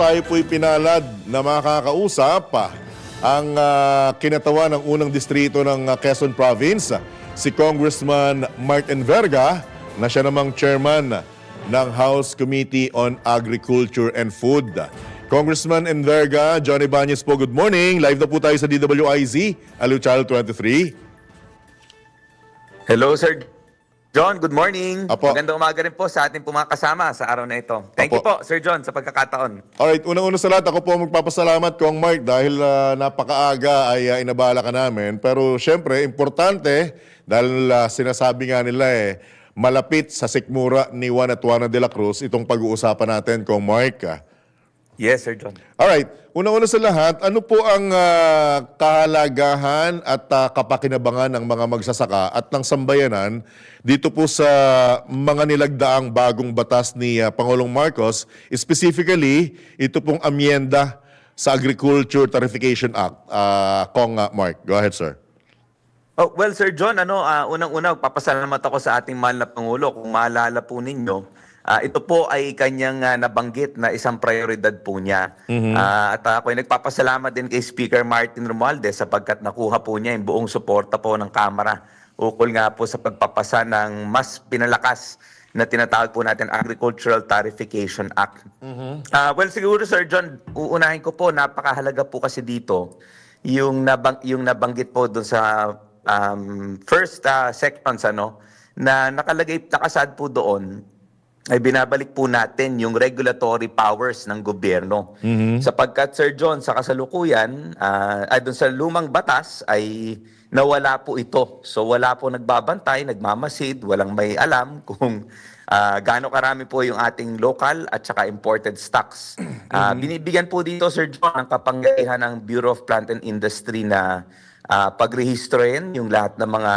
tayo po'y pinalad na makakausap pa ang ah, kinatawa ng unang distrito ng ah, Quezon Province, si Congressman Martin Verga, na siya namang chairman ng House Committee on Agriculture and Food. Congressman Enverga, Johnny Banyes po, good morning. Live na po tayo sa DWIZ, Aliw Channel 23. Hello, Sir John. Good morning. Apo. Magandang umaga rin po sa ating po mga kasama sa araw na ito. Thank you Apo. po, Sir John, sa pagkakataon. Alright, unang-una sa lahat, ako po magpapasalamat kong Mark dahil ah, napakaaga ay ah, inabala ka namin. Pero syempre, importante dahil ah, sinasabi nga nila eh, malapit sa sikmura ni Juan at Juana de la Cruz itong pag-uusapan natin kong Mark. ah. Yes, Sir John. Alright, unang-una sa lahat, ano po ang ah, kahalagahan at ah, kapakinabangan ng mga magsasaka at ng sambayanan dito po sa mga nilagdaang bagong batas ni ah, Pangulong Marcos, specifically ito pong amyenda sa Agriculture Tarification Act. Ah, Kong ah, Mark, go ahead sir. Oh, well, Sir John, ano, ah, unang-una, papasalamat ako sa ating mahal na Pangulo. Kung maalala po ninyo, ah, ito po ay kanyang ah, nabanggit na isang prioridad po niya. Ah, at ako ay nagpapasalamat din kay Speaker Martin Romualdez sapagkat nakuha po niya yung buong suporta po ng Kamara ukol nga po sa pagpapasa ng mas pinalakas na tinatawag po natin Agricultural Tarification Act. Ah, well, siguro Sir John, uunahin ko po, napakahalaga po kasi dito yung nabang yung nabanggit po doon sa um, first uh, sections ano na nakalagay nakasad po doon ay binabalik po natin yung regulatory powers ng gobyerno. Sapagkat Sir John sa kasalukuyan ah, ay doon sa lumang batas ay nawala po ito. So wala po nagbabantay, nagmamasid, walang may alam kung ah, gaano karami po yung ating local at saka imported stocks. Ah, Binibigyan po dito Sir John ng kapangyarihan ng Bureau of Plant and Industry na ah, pagrehistrohin yung lahat ng mga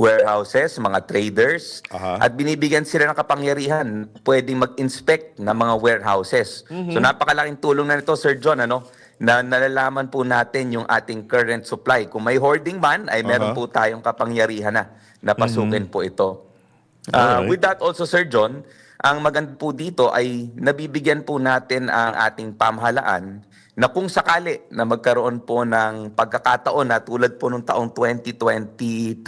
warehouses, mga traders, Aha. at binibigyan sila ng kapangyarihan pwedeng mag-inspect ng mga warehouses. So napakalaking tulong na nito, Sir John, ano, na nalalaman po natin yung ating current supply. Kung may hoarding man, ay meron Aha. po tayong kapangyarihan na na pasukin po ito. Uh, Alright. with that also, Sir John, ang maganda po dito ay nabibigyan po natin ang ating pamahalaan na kung sakali na magkaroon po ng pagkakataon na tulad po nung taong 2023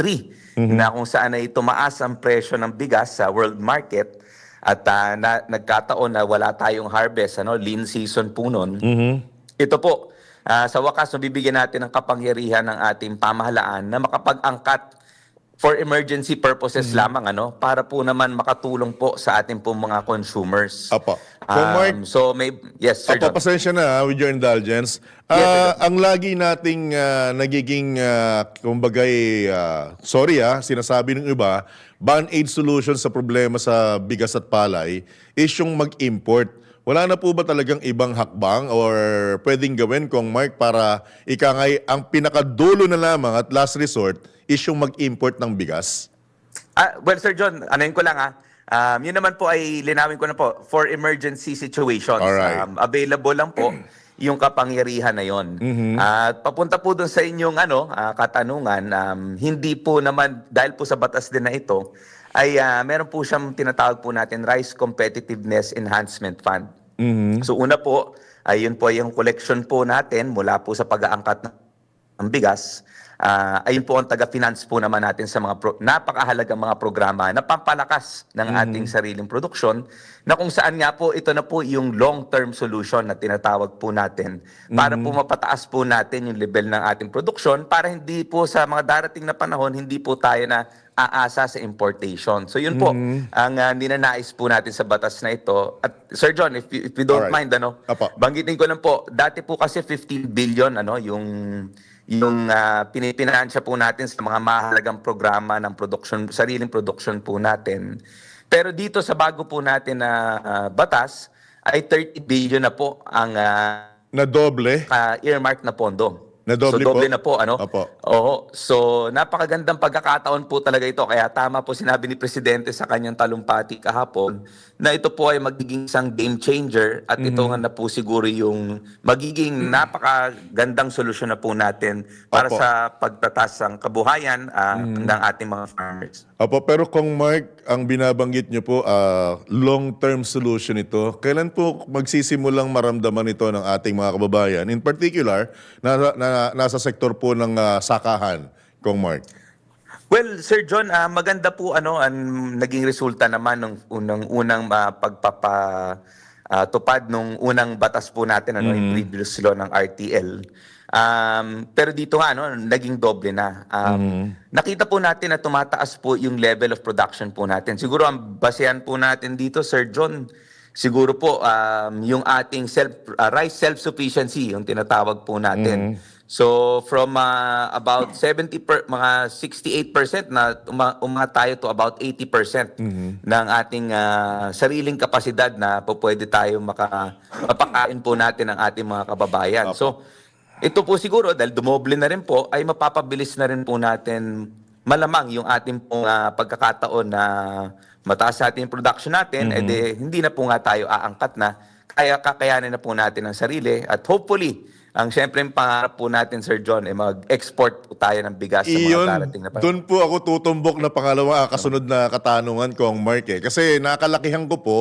na kung saan ay tumaas ang presyo ng bigas sa world market at ah, na, nagkataon na wala tayong harvest, ano, lean season po nun, ito po, ah, sa wakas, mabibigyan natin ng kapangyarihan ng ating pamahalaan na makapag-angkat for emergency purposes lamang ano para po naman makatulong po sa ating po mga consumers. Apo. Mark, Um, so may yes sir. John. pasensya na ah, with your indulgence. Yes, sir. ang lagi nating ah, nagiging, uh, kumbagay, ah, sorry ah, sinasabi ng iba, band-aid solution sa problema sa bigas at palay is yung mag-import. Wala na po ba talagang ibang hakbang or pwedeng gawin kung Mark para ikangay ang pinakadulo na lamang at last resort is yung mag-import ng bigas? Ah, well sir John, anayin ko lang ah. Um, yun naman po ay linawin ko na po for emergency situations. Alright. Um, available lang po yung kapangyarihan na yon. At papunta po doon sa inyong ano, ah, katanungan, um, hindi po naman dahil po sa batas din na ito ay ah, meron po siyang tinatawag po natin Rice Competitiveness Enhancement Fund. So una po, ay yun po yung collection po natin mula po sa pag-aangkat ng ng bigas. Ah, ayun po ang taga-finance po naman natin sa mga pro- napakahalagang mga programa na pampalakas ng ating sariling produksyon na kung saan nga po ito na po yung long-term solution na tinatawag po natin para po mapataas po natin yung level ng ating produksyon para hindi po sa mga darating na panahon hindi po tayo na aasa sa importation. So yun po ang uh, ninanais po natin sa batas na ito. At Sir John, if you, if you don't Alright. mind ano, Apo. Banggitin ko lang po, dati po kasi 15 billion ano yung yung uh, pinipinansya po natin sa mga mahalagang programa ng production, sariling production po natin. Pero dito sa bago po natin na ah, batas ay 30 billion na po ang ah, Na doble? ah, earmark na pondo. Nadoble so doble po? na po ano. Opo. Oo. So napakagandang pagkakataon po talaga ito kaya tama po sinabi ni presidente sa kanyang talumpati kahapon na ito po ay magiging isang game changer at ito Mhm. nga na po siguro yung magiging napakagandang solusyon na po natin para Opo. sa pagtatas ng kabuhayan ah, Mhm. ng ating mga farmers. Opo, pero kung Mark, ang binabanggit niyo po, ah, long-term solution ito, kailan po magsisimulang maramdaman ito ng ating mga kababayan? In particular, na, na, nasa sektor po ng ah, sakahan, kung Mark. Well, Sir John, ah, maganda po ano ang naging resulta naman ng unang unang ah, pagpapa ah, tupad nung unang batas po natin ano yung previous law ng RTL. Um, pero dito nga ano naging doble na. Um, Nakita po natin na tumataas po yung level of production po natin. Siguro ang basehan po natin dito Sir John siguro po um, yung ating self ah, rice self-sufficiency yung tinatawag po natin. So from ah, about 70 per, mga 68% na uma, uma tayo to about 80% ng ating ah, sariling kapasidad na po pwede tayo maka mapakain po natin ang ating mga kababayan. So ito po siguro dahil dumoble na rin po ay mapapabilis na rin po natin malamang yung ating pong ah, pagkakataon na mataas natin yung production natin, eh di, hindi na po nga tayo aangkat na, kaya kakayanin na po natin ang sarili at hopefully, ang syempre yung pangarap po natin, Sir John, ay mag-export po tayo ng bigas sa mga Iyon, darating na panahon. doon po ako tutumbok na pangalawa, ah, kasunod na katanungan kong Mark eh. Kasi nakalakihan ko po,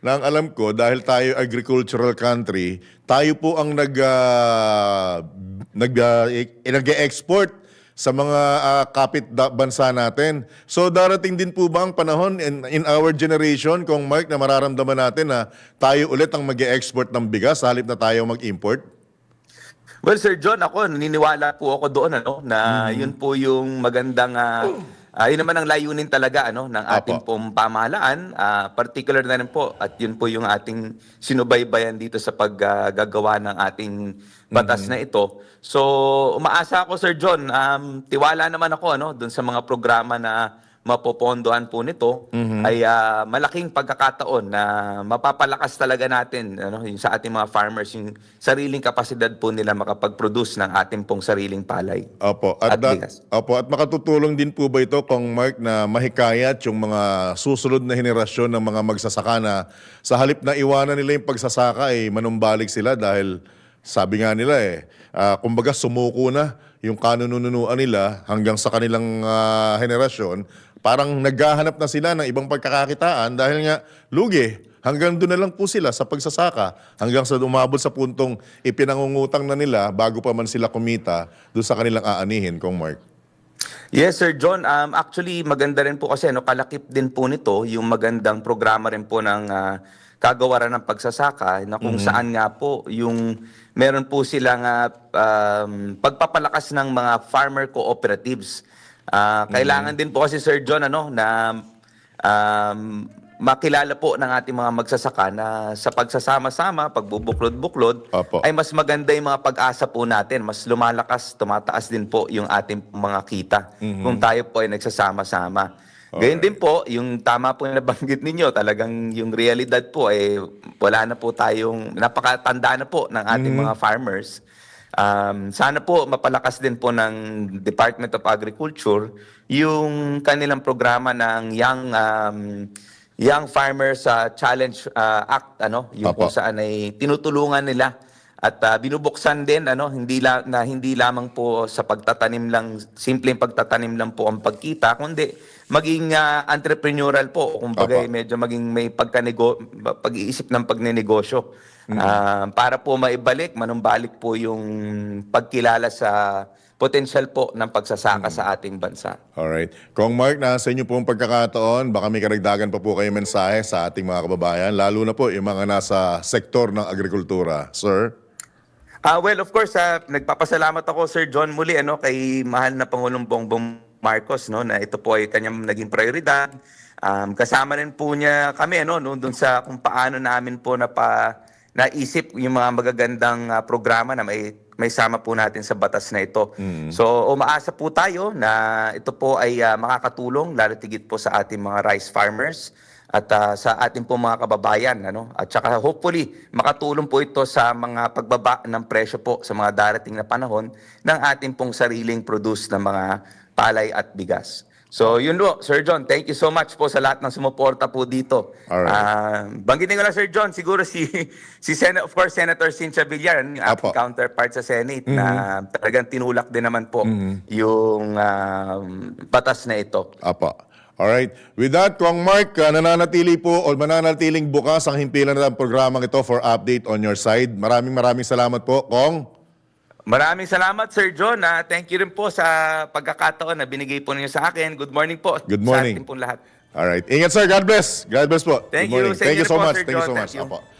nang alam ko, dahil tayo agricultural country, tayo po ang nag, ah, nag, ah, e- nag-export sa mga ah, kapit bansa natin. So darating din po ba ang panahon in, in our generation, kung Mark, na mararamdaman natin na tayo ulit ang mag export ng bigas halip na tayo mag-import? Well, Sir John, ako naniniwala po ako doon ano na Mm-hmm. yun po yung magandang ah, ah, yun naman ang layunin talaga ano ng ating Apo. pong pamahalaan, ah, particular na rin po at yun po yung ating sinubaybayan dito sa paggagawa ng ating batas Mm-hmm. na ito. So, umaasa ako Sir John, um, tiwala naman ako ano doon sa mga programa na mapopondohan po nito Mm-hmm. ay ah, malaking pagkakataon na mapapalakas talaga natin ano yung sa ating mga farmers yung sariling kapasidad po nila makapag-produce ng ating pong sariling palay. Opo. At, At da- bigas. opo, at makatutulong din po ba ito kung Mark na mahikayat yung mga susunod na henerasyon ng mga magsasaka na sa halip na iwanan nila yung pagsasaka ay manumbalik sila dahil sabi nga nila eh, ah, kumbaga sumuko na yung kanununuan nila hanggang sa kanilang ah, henerasyon, parang naghahanap na sila ng ibang pagkakakitaan dahil nga lugi. Hanggang doon na lang po sila sa pagsasaka hanggang sa umabot sa puntong ipinangungutang na nila bago pa man sila kumita doon sa kanilang aanihin, kong Mark. Yes, Sir John. Um, actually, maganda rin po kasi no, kalakip din po nito yung magandang programa rin po ng ah, kagawaran ng pagsasaka na kung saan nga po yung meron po silang ah, um, pagpapalakas ng mga farmer cooperatives. Ah, Kailangan din po kasi Sir John ano na um, makilala po ng ating mga magsasaka na sa pagsasama-sama, pagbubuklod-buklod, Opo. ay mas maganda yung mga pag-asa po natin. Mas lumalakas, tumataas din po yung ating mga kita kung tayo po ay nagsasama-sama. Gayun din po, yung tama po na nabanggit ninyo, talagang yung realidad po ay wala na po tayong, napakatanda na po ng ating mga farmers. Um, sana po mapalakas din po ng Department of Agriculture yung kanilang programa ng Young um, Young Farmers uh, Challenge uh, Act ano yung Apo. kung saan ay tinutulungan nila at uh, binubuksan din ano hindi la, na hindi lamang po sa pagtatanim lang simpleng pagtatanim lang po ang pagkita kundi maging uh, entrepreneurial po kumbaga Apo. medyo maging may pagkanego pag-iisip ng pagnenegosyo Ah, para po maibalik manumbalik po yung pagkilala sa potential po ng pagsasaka sa ating bansa. Alright. Kong Mark, nasa inyo po ang pagkakataon, baka may karagdagan pa po kayo mensahe sa ating mga kababayan, lalo na po yung mga nasa sektor ng agrikultura. Sir? Ah, well, of course, ah, nagpapasalamat ako Sir John muli ano kay mahal na Pangulong Bongbong Marcos no na ito po ay kanyang naging prioridad. Um, kasama rin po niya kami ano no doon sa kung paano namin po na pa naisip yung mga magagandang ah, programa na may may sama po natin sa batas na ito. So umaasa po tayo na ito po ay ah, makakatulong lalo tigit po sa ating mga rice farmers at ah, sa ating po mga kababayan ano at saka hopefully makatulong po ito sa mga pagbaba ng presyo po sa mga darating na panahon ng ating pong sariling produce ng mga palay at bigas. So yun po, Sir John, thank you so much po sa lahat ng sumuporta po dito. Alright. Ah, banggitin ko lang Sir John, siguro si si Sen- of course Senator Cynthia Villar, ating Apo. counterpart sa Senate na talagang tinulak din naman po yung ah, batas na ito. Apa. Alright. With that, Kong Mark, uh, nananatili po o mananatiling bukas ang himpilan ng programang ito for update on your side. Maraming maraming salamat po, Kong. Maraming salamat Sir John. Ah, thank you rin po sa pagkakataon na binigay po ninyo sa akin. Good morning po Good morning. sa ating po lahat. Alright. Ingat sir. God bless. God bless po. Thank Good morning. you. Sa Thank you inyo so rin po, much. Sir Thank you so John. much. Thank you. Apo.